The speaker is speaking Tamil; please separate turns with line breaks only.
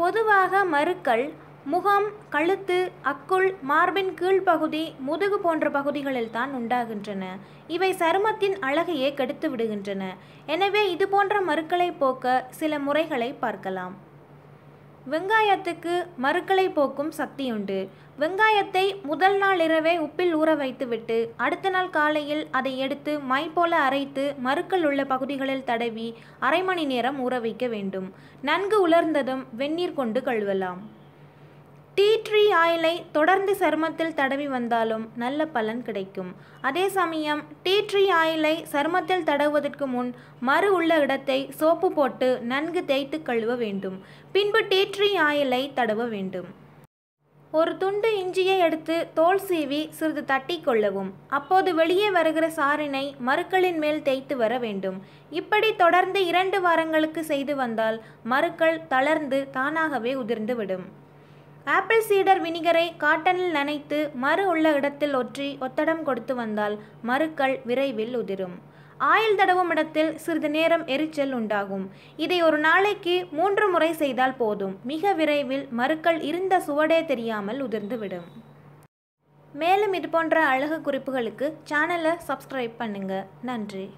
பொதுவாக மருக்கள் முகம் கழுத்து அக்குள் மார்பின் கீழ்ப்பகுதி முதுகு போன்ற பகுதிகளில் தான் உண்டாகின்றன. இவை சருமத்தின் அழகையே கெடுத்து விடுகின்றன எனவே இது போன்ற மருக்களை போக்க சில முறைகளை பார்க்கலாம். வெங்காயத்துக்கு மறுக்களை போக்கும் சக்தியுண்டு. வெங்காயத்தை முதல் நாள் இரவே உப்பில் ஊற வைத்துவிட்டு அடுத்த நாள் காலையில் அதை எடுத்து மை போல அரைத்து மறுக்கள் உள்ள பகுதிகளில் தடவி அரை மணி நேரம் ஊற வைக்க வேண்டும். நன்கு உலர்ந்ததும் வெந்நீர் கொண்டு கழுவலாம். ஆயிலை தொடர்ந்து சருமத்தில் தடவி வந்தாலும் நல்ல பலன் கிடைக்கும். அதே சமயம் டீ ட்ரீ ஆயிலை சருமத்தில் தடவுவதற்கு முன் மறு உள்ள இடத்தை சோப்பு போட்டு நன்கு தேய்த்து கழுவ வேண்டும். பின்பு டீ ட்ரீ ஆயிலை தடவ வேண்டும். ஒரு துண்டு இஞ்சியை எடுத்து தோல் சீவி சிறிது தட்டி கொள்ளவும். அப்போது வெளியே வருகிற சாரினை மருக்களின் மேல் தேய்த்து வர வேண்டும். இப்படி தொடர்ந்து இரண்டு வாரங்களுக்கு செய்து வந்தால் மருக்கள் தளர்ந்து தானாகவே உதிர்ந்து விடும் ஆப்பிள் சீடர் வினிகரை காட்டனில் நனைத்து மறு உள்ள இடத்தில் ஒற்றி ஒத்தடம் கொடுத்து வந்தால் மறுக்கள் விரைவில் உதிரும். ஆயில் தடவும் இடத்தில் சிறிது நேரம் எரிச்சல் உண்டாகும். இதை ஒரு நாளைக்கு மூன்று முறை செய்தால் போதும். மிக விரைவில் மறுக்கள் இருந்த சுவடே தெரியாமல் உதிர்ந்துவிடும். மேலும் இது போன்ற அழகு குறிப்புகளுக்கு சேனலை சப்ஸ்கிரைப் பண்ணுங்கள் நன்றி.